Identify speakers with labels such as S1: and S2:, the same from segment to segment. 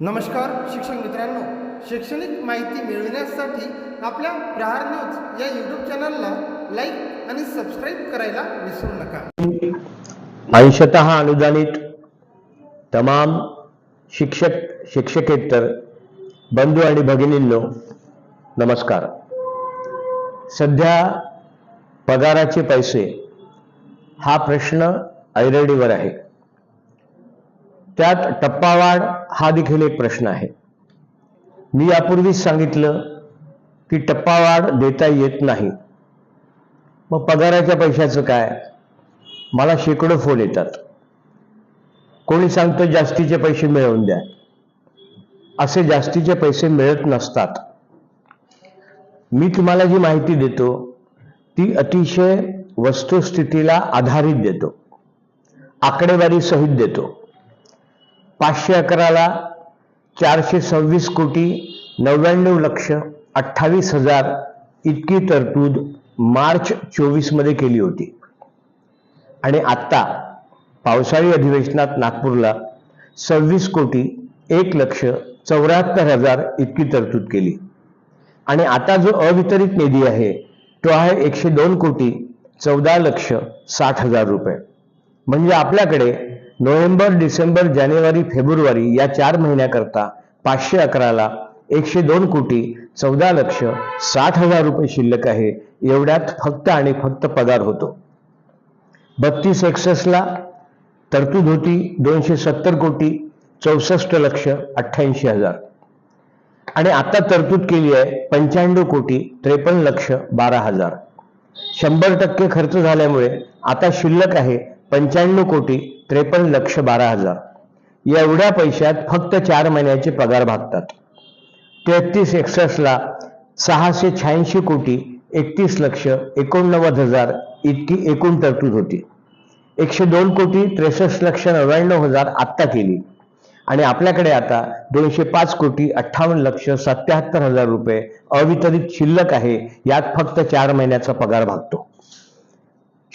S1: नमस्कार शिक्षक मित्रांनो. शैक्षणिक माहिती मिळविण्यासाठी आपल्या प्रहार न्यूज या यूट्यूब चॅनलला लाईक आणि सबस्क्राईब करायला विसरू नका.
S2: अंशतः अनुदानित तमाम शिक्षक शिक्षकेतर बंधू आणि भगिनींनो नमस्कार. सध्या पगाराचे पैसे हा प्रश्न ऐरडीवर आहे. त्यात टप्पावाढ हा देखील एक प्रश्न आहे. मी यापूर्वीच सांगितलं की टप्पावाढ देता येत नाही. मग पगाराच्या पैशाचं काय? मला शेकडो फोन येतात. कोणी सांगतं जास्तीचे पैसे मिळवून द्या. असे जास्तीचे पैसे मिळत नसतात. मी तुम्हाला जी माहिती देतो ती अतिशय वस्तुस्थितीला आधारित देतो. आकडेवारी सहित देतो. पाचशे अकराला चारशे सव्वीस कोटी नव्याण्णव लक्ष अठ्ठावीस हजार इतकी तरतूद मार्च चोवीसमध्ये केली होती. आणि आत्ता पावसाळी अधिवेशनात नागपूरला सव्वीस कोटी एक लक्ष चौऱ्याहत्तर हजार इतकी तरतूद केली. आणि आता जो अवितरित निधी आहे तो आहे एकशे दोन कोटी चौदा लक्ष साठ हजार रुपये. म्हणजे आपल्याकडे नोव्हेंबर डिसेंबर जानेवारी फेब्रुवारी या चार महिन्याकरता पाचशे अकराला एकशे दोन कोटी चौदा लक्ष साठ हजार रुपये शिल्लक आहे. एवढ्यात फक्त आणि फक्त पगार होतो. बत्तीस एकसष्टला तरतूद होती दोनशे सत्तर कोटी चौसष्ट लक्ष अठ्ठ्याऐंशी हजार. आणि आता तरतूद केली आहे पंच्याण्णव कोटी त्रेपन्न लक्ष बारा हजार. शंभर टक्के खर्च झाल्यामुळे आता शिल्लक आहे पंच्याण्णव कोटी त्रेपन्न लक्ष बारा हजार. एवढ्या पैशात फक्त चार महिन्याचे पगार भागतात. तेहतीस एकसष्टला सहाशे शहाऐंशी कोटी एकतीस लक्ष एकोणनव्वद हजार इतकी एकूण तरतूद होती. एकशे दोन कोटी त्रेसष्ट लक्ष नव्याण्णव हजार आत्ता केली. आणि आपल्याकडे आता दोनशे पाच कोटी अठ्ठावन्न लक्ष सत्याहत्तर हजार रुपये अवितरित शिल्लक आहे. यात फक्त चार महिन्याचा पगार भागतो.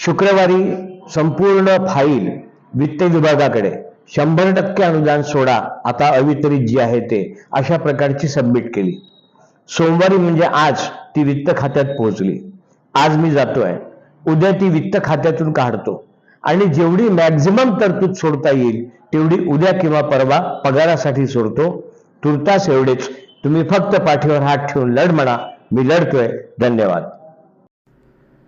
S2: शुक्रवारी संपूर्ण फाईल वित्त विभागाकडे. शंभर टक्के अनुदान सोडा. आता अवितरित जी आहे ते. अशा प्रकारची सबमिट केली. सोमवारी म्हणजे आज ती वित्त खात्यात पोहोचली. आज मी जातोय. उद्या ती वित्त खात्यातून काढतो. आणि जेवढी मॅक्झिमम तरतूद सोडता येईल तेवढी उद्या किंवा परवा पगारासाठी सोडतो. तुर्तास एवढेच. तुम्ही फक्त पाठीवर हात ठेवून लढ म्हणा. मी लढतोय. धन्यवाद.